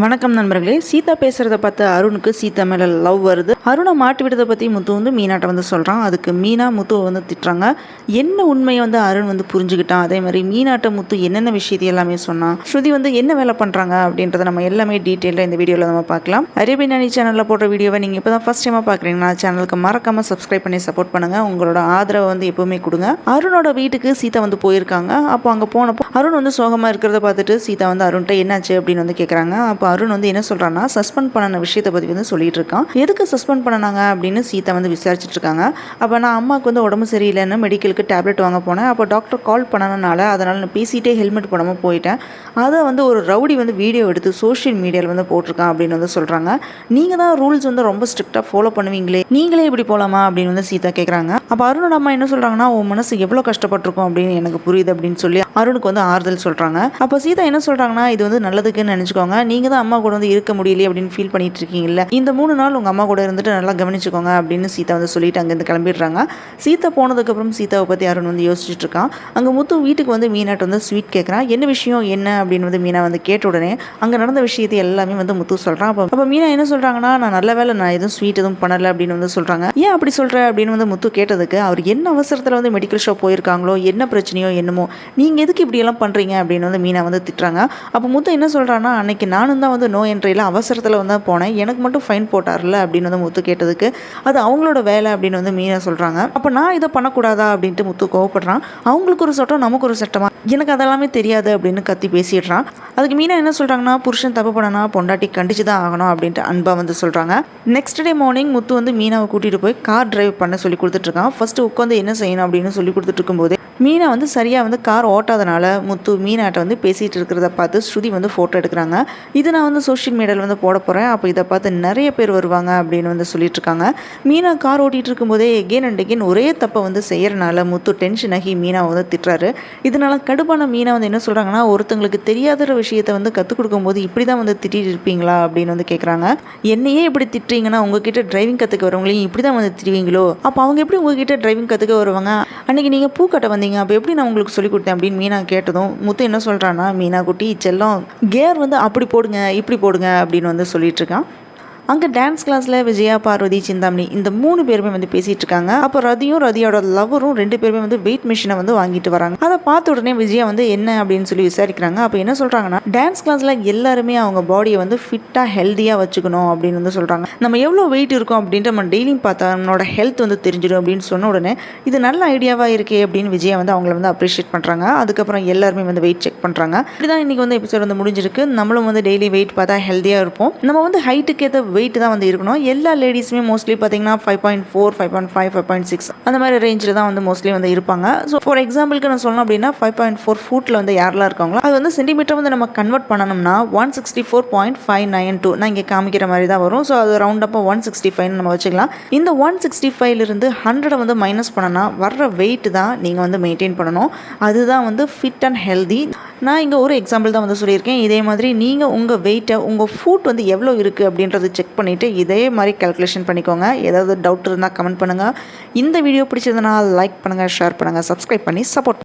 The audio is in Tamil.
வணக்கம் நண்பர்களே. சீதா பேசுகிறத பார்த்து அருணுக்கு சீதா மேலே லவ் வருது. அருணை மாட்டி விட்டதை பற்றி முத்து வந்து மீனாட்ட வந்து சொல்கிறான் அதுக்கு மீனா முத்துவை வந்து திட்டுறாங்க. என்ன உண்மையை வந்து அருண் வந்து புரிஞ்சுக்கிட்டான்? அதே மாதிரி மீனாட்ட முத்து என்னென்ன விஷயத்தை எல்லாமே சொன்னான்? ஸ்ருதி வந்து என்ன வேலை பண்ணுறாங்க அப்படின்றத நம்ம எல்லாமே டீட்டெயிலாக இந்த வீடியோவில் நம்ம பார்க்கலாம். அரேபியன் அணி சேனலில் போடுற வீடியோவை நீங்கள் இப்போ தான் ஃபஸ்ட் டைமாக பார்க்குறீங்கன்னா சேனலுக்கு மறக்காமல் சப்ஸ்கிரைப் பண்ணி சப்போர்ட் பண்ணுங்கள் உங்களோட ஆதரவை வந்து எப்போவுமே கொடுங்க. அருணோட வீட்டுக்கு சீதா வந்து போயிருக்காங்க. அப்போ அங்கே போனப்போ அருண் வந்து சோகமாக இருக்கிறத பார்த்துட்டு சீதா வந்து அருண்கிட்ட என்னாச்சு அப்படின்னு வந்து கேட்குறாங்க அப்போ அருண் வந்து என்ன சொல்கிறான்னா சஸ்பெண்ட் பண்ணன விஷயத்தை பற்றி வந்து சொல்லிட்டு இருக்கான். எதுக்கு சஸ்பெண்ட் பண்ணனாங்க? அப்படின்னு சீதா வந்து விசாரிச்சுட்டு இருக்காங்க. அப்போ நான் அம்மாவுக்கு வந்து உடம்பு சரியில்லைன்னு மெடிக்கலுக்கு டேப்லெட் வாங்க போனேன். அப்போ டாக்டர் கால் பண்ணனால அதனால் நான் பேசிகிட்டே ஹெல்மெட் போடாமல் போயிட்டேன். அதை வந்து ஒரு ரவுடி வந்து வீடியோ எடுத்து சோஷியல் மீடியாவில் வந்து போட்டிருக்கான் அப்படின்னு வந்து சொல்கிறாங்க நீங்கள் தான் ரூல்ஸ் வந்து ரொம்ப ஸ்ட்ரிக்டாக ஃபாலோ பண்ணுவீங்களே நீங்களே இப்படி போகலாமா அப்படின்னு வந்து சீதா கேட்குறாங்க அப்போ அருணோட அம்மா என்ன சொல்கிறாங்கன்னா உன் மனசு எவ்வளோ கஷ்டப்பட்டிருக்கும்? அப்படின்னு எனக்கு புரியுது அப்படின்னு சொல்லி அருணுக்கு வந்து ஆறுதல் சொல்கிறாங்க அப்போ சீதா என்ன சொல்கிறாங்கன்னா இது வந்து நல்லதுக்குன்னு நினச்சிக்கோங்க. நீங்கள் தான் அம்மா கூட வந்து இருக்க முடியலையே அப்படின்னு ஃபீல் பண்ணிட்டு இருக்கீங்கல்ல இந்த மூணு நாள் உங்கள் அம்மா கூட இருந்துட்டு நல்லா கவனிச்சுக்கோங்க அப்படின்னு சீதா வந்து சொல்லிட்டு அங்கேருந்து கிளம்பிடுறாங்க. சீதா போனதுக்கப்புறம் சீதாவை பற்றி அருண் வந்து யோசிச்சுட்டு இருக்கான். அங்கே முத்து வீட்டுக்கு வந்து மீனாட்ட வந்து ஸ்வீட் கேட்குறான் என்ன விஷயம் என்ன அப்படின்னு வந்து மீனா வந்து கேட்ட உடனே அங்கே நடந்த விஷயத்தை எல்லாமே வந்து முத்து சொல்கிறான் அப்போ அப்போ மீனா என்ன சொல்கிறாங்கன்னா நான் நல்ல வேலை நான் எதுவும் ஸ்வீட் எதுவும் பண்ணலை அப்படின்னு வந்து சொல்கிறாங்க ஏன் அப்படி சொல்கிற அப்படின்னு வந்து முத்து கேட்டதுக்கு அவர் என்ன அவசரத்தில் வந்து மெடிக்கல் ஷாப் போயிருக்காங்களோ என்ன பிரச்சனையோ என்னமோ நீங்கள் எதுக்கு இப்படியெல்லாம் பண்ணுறீங்க அப்படின்னு வந்து மீனா வந்து திட்டுறாங்க. அப்போ முத்து என்ன சொல்கிறான்னா அன்னைக்கு நானும் தான் வந்து நோ என்ட்ரியில் அவசரத்தில் வந்து போனேன். எனக்கு மட்டும் ஃபைன் போட்டார்ல அப்படின்னு வந்து முத்து கேட்டதுக்கு அது அவங்களோட வேலை அப்படின்னு வந்து மீனா சொல்கிறாங்க அப்போ நான் இதை பண்ணக்கூடாதா அப்படின்ட்டு முத்து கோவப்படுறான். அவங்களுக்கு ஒரு சட்டம் நமக்கு ஒரு சட்டமா? எனக்கு அதெல்லாமே தெரியாது அப்படின்னு கத்தி பேசிடுறான். அதுக்கு மீனா என்ன சொல்கிறாங்கன்னா புருஷன் தப்பு பண்ணனா பொண்டாட்டி கண்டிச்சு தான் ஆகணும் அப்படின்ட்டு அன்பா வந்து சொல்கிறாங்க நெக்ஸ்ட் டே மார்னிங் முத்து வந்து மீனாவை கூட்டிகிட்டு போய் கார் டிரைவ் பண்ண சொல்லி கொடுத்துட்ருக்கான் ஃபஸ்ட்டு உட்காந்து என்ன செய்யணும் அப்படின்னு சொல்லி கொடுத்துட்டு இருக்கும்போது மீனா வந்து சரியாக வந்து கார் ஓட்டாதனால முத்து மீனாட்ட வந்து பேசிகிட்டு இருக்கிறத பார்த்து ஸ்ருதி வந்து ஃபோட்டோ எடுக்கிறாங்க. இது நான் வந்து சோஷியல் மீடியாவில் வந்து போட போகிறேன் அப்போ இதை பார்த்து நிறைய பேர் வருவாங்க அப்படின்னு வந்து சொல்லிட்டு இருக்காங்க. மீனா கார் ஓட்டிகிட்டு இருக்கும்போதே எகேன் அண்ட் எகேன் ஒரே தப்பை வந்து செய்கிறனால முத்து டென்ஷன் ஆகி மீனா வந்து திட்டுறாரு. இதனால கடுப்பான மீனா வந்து என்ன சொல்கிறாங்கன்னா ஒருத்தங்களுக்கு தெரியாத விஷயத்தை வந்து கற்றுக் கொடுக்கும்போது இப்படி தான் வந்து திட்டிட்டு இருப்பீங்களா அப்படின்னு வந்து கேட்குறாங்க என்னையே இப்படி திட்டுறீங்கன்னா உங்ககிட்ட டிரைவிங் கற்றுக்க வரவங்களையும் இப்படி தான் வந்து திட்டுவீங்களோ? அப்போ அவங்க எப்படி உங்ககிட்ட டிரைவிங் கற்றுக்க வருவாங்க? அன்றைக்கி நீங்கள் பூக்கட்டை வந்தீங்க அப்போ எப்படி நான் உங்களுக்கு சொல்லி கொடுத்தேன் அப்படின்னு மீனா கேட்டதும் முத்து என்ன சொல்கிறான்னா மீனா குட்டி செல்லம் கேர் வந்து அப்படி போடுங்க இப்படி போடுங்க அப்படின்னு வந்து சொல்லிட்டு இருக்கான். அங்கே டான்ஸ் கிளாஸில் விஜயா பார்வதி சிந்தாமணி இந்த மூணு பேருமே வந்து பேசிகிட்டு இருக்காங்க. அப்போ ரதியும் ரதியோட லவரும் ரெண்டு பேருமே வந்து வெயிட் மிஷினை வந்து வாங்கிட்டு வராங்க. அதை பார்த்த உடனே விஜயா வந்து என்ன அப்படின்னு சொல்லி விசாரிக்கிறாங்க. அப்போ என்ன சொல்கிறாங்கன்னா டான்ஸ் கிளாஸில் எல்லாருமே அவங்க பாடியை வந்து ஃபிட்டாக ஹெல்த்தியாக வச்சுக்கணும் அப்படின்னு வந்து சொல்கிறாங்க நம்ம எவ்வளோ வெயிட் இருக்கும் அப்படின்ட்டு நம்ம டெய்லியும் பார்த்தா நம்மளோட ஹெல்த் வந்து தெரிஞ்சிடும் அப்படின்னு சொன்ன உடனே இது நல்ல ஐடியாவாக இருக்கே அப்படின்னு விஜயா வந்து அவங்கள வந்து அப்ரிஷியேட் பண்ணுறாங்க அதுக்கப்புறம் எல்லாருமே வந்து வெயிட் செக் பண்ணுறாங்க இப்படிதான் இன்றைக்கி வந்து எபிசோட் வந்து முடிஞ்சிருக்கு. நம்மளும் வந்து டெய்லி வெயிட் பார்த்தா ஹெல்த்தியாக இருப்போம். நம்ம வந்து ஹைட்டுக்கு ஏற்ற வெயிட் தான் வந்து இருக்கணும். எல்லா லேடிஸுமே மோஸ்ட்லி பார்த்தீங்கன்னா five point four five point five five point six அந்த மாதிரி ரேஞ்சில் தான் வந்து மோஸ்ட்லி வந்து இருப்பாங்க. ஸோ ஃபார் எக்ஸாம்பிளுக்கு நான் சொல்லணும் அப்படின்னா ஃபைவ் பாயிண்ட் ஃபோர் ஃபுட்டில் வந்து யாரெல்லாம் இருக்காங்களோ அது வந்து சென்டிமீட்டர் வந்து நம்ம கன்வெர்ட் பண்ணணும்னா one sixty four point five nine two நான் இங்கே காமிக்கிற மாதிரி தான் வரும். ஸோ அது ரவுண்ட் அப்போ ஒன் சிக்ஸ்டி ஃபைவ்னு நம்ம வச்சுக்கலாம். இந்த ஒன் சிக்ஸ்டி ஃபைவ்லேருந்து ஹண்ட்ரடை வந்து மைனஸ் பண்ணனா வர்ற வெயிட் தான் நீங்கள் வந்து மெயின்டைன் பண்ணணும். அதுதான் வந்து ஃபிட் அண்ட் ஹெல்தி நான் இங்கே ஒரு எக்ஸாம்பிள் தான் வந்து சொல்லியிருக்கேன். இதே மாதிரி நீங்கள் உங்கள் வெயிட்டை உங்கள் ஃபுட் வந்து எவ்வளோ இருக்குது அப்படின்றத செக் பண்ணிவிட்டு இதே மாதிரி கால்குலேஷன் பண்ணிக்கோங்க. ஏதாவது டவுட் இருந்தால் கமெண்ட் பண்ணுங்கள் இந்த வீடியோ பிடிச்சதுன்னா லைக் பண்ணுங்கள் ஷேர் பண்ணுங்கள் சப்ஸ்கிரைப் பண்ணி சப்போர்ட்